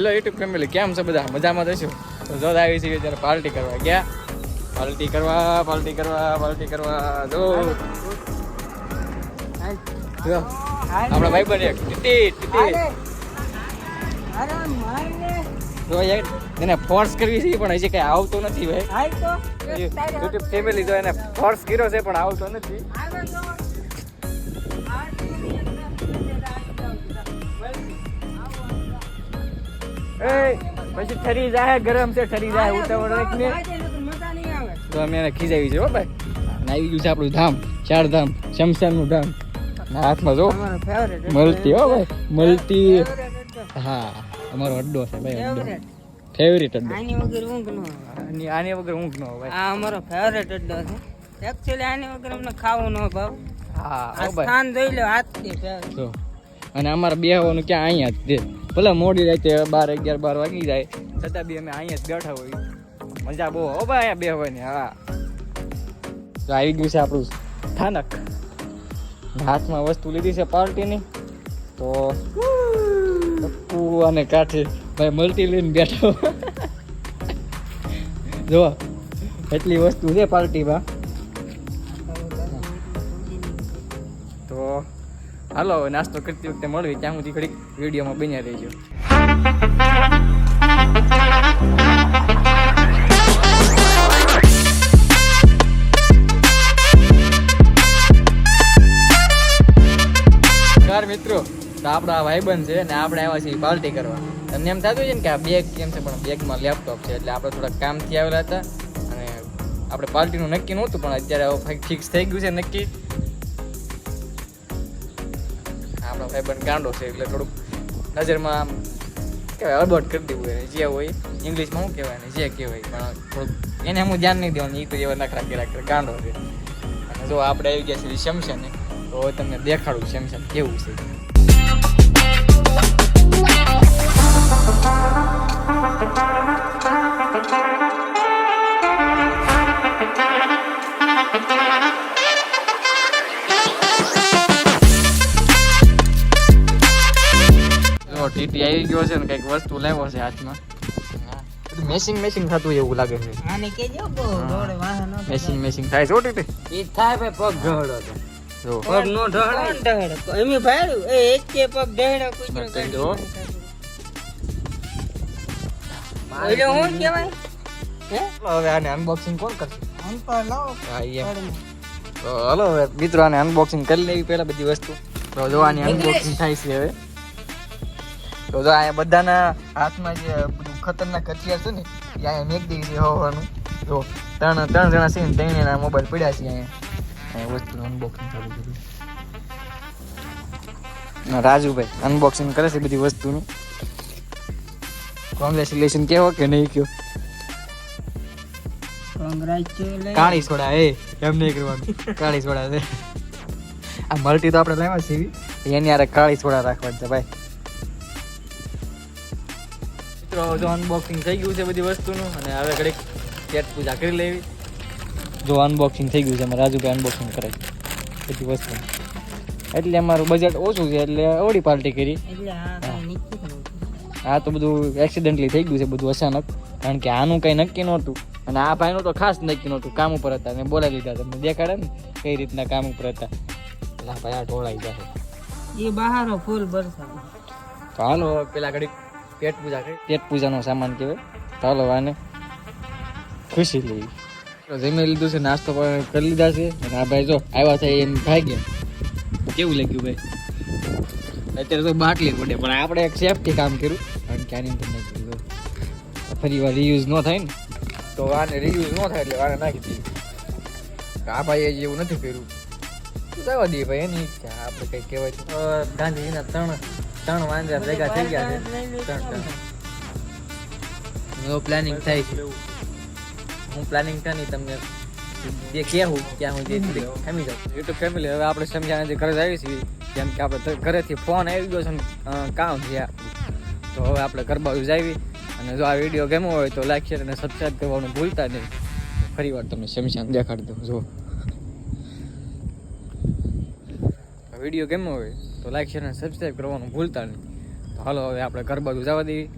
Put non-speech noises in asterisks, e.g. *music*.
Hello YouTube family કેમ છે બધા? મજામાં થશો તો જો આવી છે ત્યારે પાર્ટી કરવા ગયા. પાર્ટી કરવા પાર્ટી કરવા પાર્ટી કરવા. જો. આપણા ભાઈ બને ટીટી ટીટી. એને ફોર્સ કરવી છે પણ હજી કઈ આવતો નથી ભાઈ. યુટ્યુબ ફેમિલી જો એને ફોર્સ કર્યો છે પણ આવતો નથી. એ પછી ઠરી જાય ગરમ છે ઠરી જાય ઉતાવળ રાખીને. તો અમે એને ખીજાવી છે હો ભાઈ. આવી ગયું છે આપણું ધામ ચાર ધામ શમશાનનું ધામ. હાથમાં જો. મળતી હો ભાઈ મળતી હા અમારો અડ્ડો છે ભાઈ અડ્ડો. ફેવરેટ અડ્ડો. આની વગર ઊંઘ નો આવે. આની વગર ઊંઘ નો હોય આ અમારો ફેવરેટ અડ્ડો છે. એક્ચ્યુઅલી આની વગર અમને ખાવું ન ભાવ. હા આ સ્થાન જોઈ લો હાથથી favorite. જો. અને અમારે બેહવાનું ક્યાં અહીંયા જ તે ભલે મોડી રાતે બાર અગિયાર બાર વાગી જાય, છતાં બી અમે અહીંયા જ બેઠા હોય. મજા બહુ હો ભાઈ, અહીંયા બેહવાની, હા. તો આવી ગયું છે આપણું સ્થાનક. હાથમાં વસ્તુ લીધી છે પાર્ટીની. તો અને કાઠી ભાઈ મલ્ટી લઈને બેઠો *laughs* જો, એટલી વસ્તુ છે પાર્ટીમાં. તો હાલો હવે નાસ્તો કરતી વખતે મળવી ત્યાં સુધી ઘડીક વિડીયોમાં બન્યા રહીજો. નમસ્કાર મિત્રો, તો આપણા ભાઈબંધ છે ને આપણે આવ્યા છીએ પાર્ટી કરવા. તમને એમ થતું છે ને કે આ બેગ કેમ છે, પણ બેગમાં લેપટોપ છે, એટલે આપણે થોડા કામથી આવેલા હતા અને આપણે પાર્ટીનું નક્કી નહોતું, પણ અત્યારે ફિક્સ થઈ ગયું છે નક્કી. ભાઈબંધ ગાંડો છે એટલે થોડુંક નજરમાં આમ કહેવાય અડબડ કરી દેવું એને. જે હોય ઇંગ્લિશમાં શું કહેવાય ને, જે કહેવાય પણ થોડુંક એને હું ધ્યાન નહીં દેવાનું એ તો એવા નખરા કરે, ગાંડો છે. અને જો આપણે આવી ગયા છીએ શમશાને, તો તમને દેખાડું શમશાન કેવું છે. ટીટી આવી ગયો છે ને કંઈક વસ્તુ લાવ્યો છે હાથમાં. મેસિંગ મેસિંગ થતું એવું લાગે છે. આને કેજો દોડે વાહન મેસિંગ મેસિંગ થાય છે ઓટી ઈ થાય ભાઈ પગ ઢહડો તો જો. પગ નો ઢહડે ઢહડે એમે ભાડ્યું એ એક કે પગ ઢહડે કૂતરો દો. એટલે હું કહેવાય? હે? હવે આને અનબોક્સિંગ કોણ કરશે? આમ તો લાવો. હા એમ. તો હલો હવે મિત્રો આને અનબોક્સિંગ કરી લેવી પહેલા બધી વસ્તુ. તો જોવાની અનબોક્સિંગ થાય છે હવે. તો જો અહીંયા બધાના હાથમાં જે બધું ખતરનાક હથિયાર છે ને એ અહીંયા મેક દેવી હોવાનું. જો ત્રણ ત્રણ જણા છે ને ત્રણ એના મોબાઈલ પડ્યા છે અહીંયા. અહીંયા વસ્તુનું અનબોક્સિંગ ચાલુ કર્યું. ના રાજુભાઈ અનબોક્સિંગ કરે છે બધી વસ્તુનું. કોંગ્રેચ્યુલેશન કેવો કે નહીં કયો? કાળી સોડા એ એમ નહીં કરવાનું. કાળી સોડા છે. આ મલ્ટી તો આપણે લેવા છે એની યાર કાળી સોડા રાખવાની છે ભાઈ. મિત્રો જો અનબોક્સિંગ થઈ ગયું છે બધી વસ્તુનું અને હવે ઘડીક પેટ પૂજા કરી લેવી. જો અનબોક્સિંગ થઈ ગયું છે અમારે રાજુભાઈ અનબોક્સિંગ કરે બધી વસ્તુ. એટલે અમારું બજેટ ઓછું છે એટલે ઓડી પાર્ટી કરી. એટલે આ તો બધું એક્સિડન્ટલી થઈ ગયું છે બધું અચાનક. કારણ કે આનું કંઈ નક્કી નહોતું. અને આ ભાઈનું તો ખાસ નક્કી નહોતું. કામ ઉપર હતા મેં બોલાવી લીધા તમને દેખાડે ને કઈ રીતના કામ ઉપર હતા. એટલે ભાઈ આ ઢોળાઈ જશે એ બહારો ફૂલ ભરસા તો હાલો પેલા ઘડી પેટ પૂજા કરી. પેટ પૂજાનો સામાન કહેવાય. ચાલો આને ખુશી લઈ તો જમી લીધું છે નાસ્તો પણ કરી લીધા છે. અને આ ભાઈ જો આવ્યા છે એમ ગયા કેવું લાગ્યું ભાઈ? અત્યારે તો બાટલી પડે પણ આપણે એક સેફટી કામ કર્યું. કારણ કે આની અંદર નાખી ફરી વાર રીયુઝ ન થાય ને. તો આને રીયુઝ ન થાય એટલે આને નાખી દીધું. આ ભાઈએ એવું નથી કર્યું. તો જવા દઈએ ભાઈ એની ઈચ્છા આપણે કઈ કહેવાય ગાંધીજીના ત્રણ ત્રણ વાંદરા ભેગા થઈ ગયા છે. ત્રણ ત્રણ. પ્લાનિંગ થાય છે. હું પ્લાનિંગ કરી નહીં તમને જે કહેવું ત્યાં હું જે ખમી જાઉં. યુટ્યુબ ફેમિલી હવે આપણે સમજાને જે ઘરે આવી છીએ જેમ કે આપણે ઘરેથી ફોન આવી ગયો છે કામ છે તો હવે આપણે ગરબા ઉજાવી આવી અને જો આ વીડિયો ગમ્યો હોય તો લાઈક શેર અને સબસ્ક્રાઈબ કરવાનું ભૂલતા નહીં. ફરી વાર તમને શમશાન દેખાડી દઉં જો વીડિયો ગમ્યો હોય તો લાઈક શેર અને સબસ્ક્રાઈબ કરવાનું ભૂલતા નહીં. તો હાલો, હવે આપણે ઘર બાજુ જવા દઈએ.